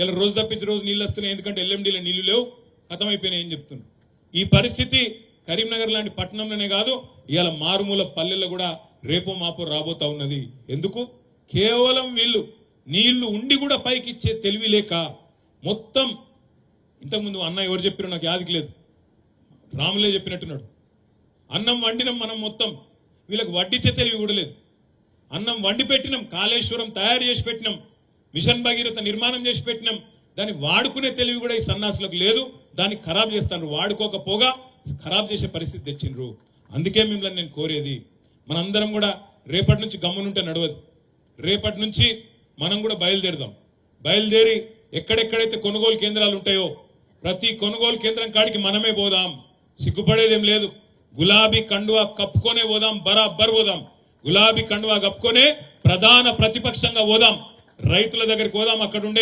ఇలా రోజు తప్పించి రోజు నీళ్ళు వస్తున్నాయి. ఎందుకంటే ఎల్ఎండీలో నీళ్ళు లేవు. కథమైపోయినాయి అని చెప్తున్నారు ఈ పరిస్థితి కరీంనగర్ లాంటి పట్టణంలోనే కాదు. ఇవాళ మారుమూల పల్లెల్లో కూడా రేపు మాపు రాబోతా ఉన్నది. ఎందుకు? కేవలం వీళ్ళు. నీళ్ళు ఉండి కూడా పైకి ఇచ్చే తెలివి లేక మొత్తం ఇంతకుముందు అన్న ఎవరు చెప్పారో నాకు యాదికి లేదు. రాములే చెప్పినట్టున్నాడు. అన్నం వండినం మనం మొత్తం. వీళ్ళకి వడ్డించే తెలివి కూడా లేదు. అన్నం వండి పెట్టినాం. కాళేశ్వరం తయారు చేసి పెట్టినాం. మిషన్ భగీరథ నిర్మాణం చేసి పెట్టినాం. దాన్ని వాడుకునే తెలివి కూడా ఈ సన్నాసులకు లేదు. దాన్ని ఖరాబ్ చేస్తాను. వాడుకోకపోగా ఖరాబ్ చేసే పరిస్థితి తెచ్చిండ్రు. అందుకే మిమ్మల్ని నేను కోరేది మనందరం కూడా రేపటి నుంచి గమ్మునుంటే నడవదు. రేపటి నుంచి మనం కూడా బయలుదేరదాం. బయలుదేరి ఎక్కడెక్కడైతే కొనుగోలు కేంద్రాలు ఉంటాయో ప్రతి కొనుగోలు కేంద్రం కాడికి మనమే పోదాం. సిగ్గుపడేదేం లేదు. గులాబీ కండువా కప్పుకొనే పోదాం. బరాబర్ పోదాం. గులాబీ కండువా కప్పుకొనే ప్రధాన ప్రతిపక్షంగా పోదాం. రైతుల దగ్గరికి పోదాం అక్కడ ఉండే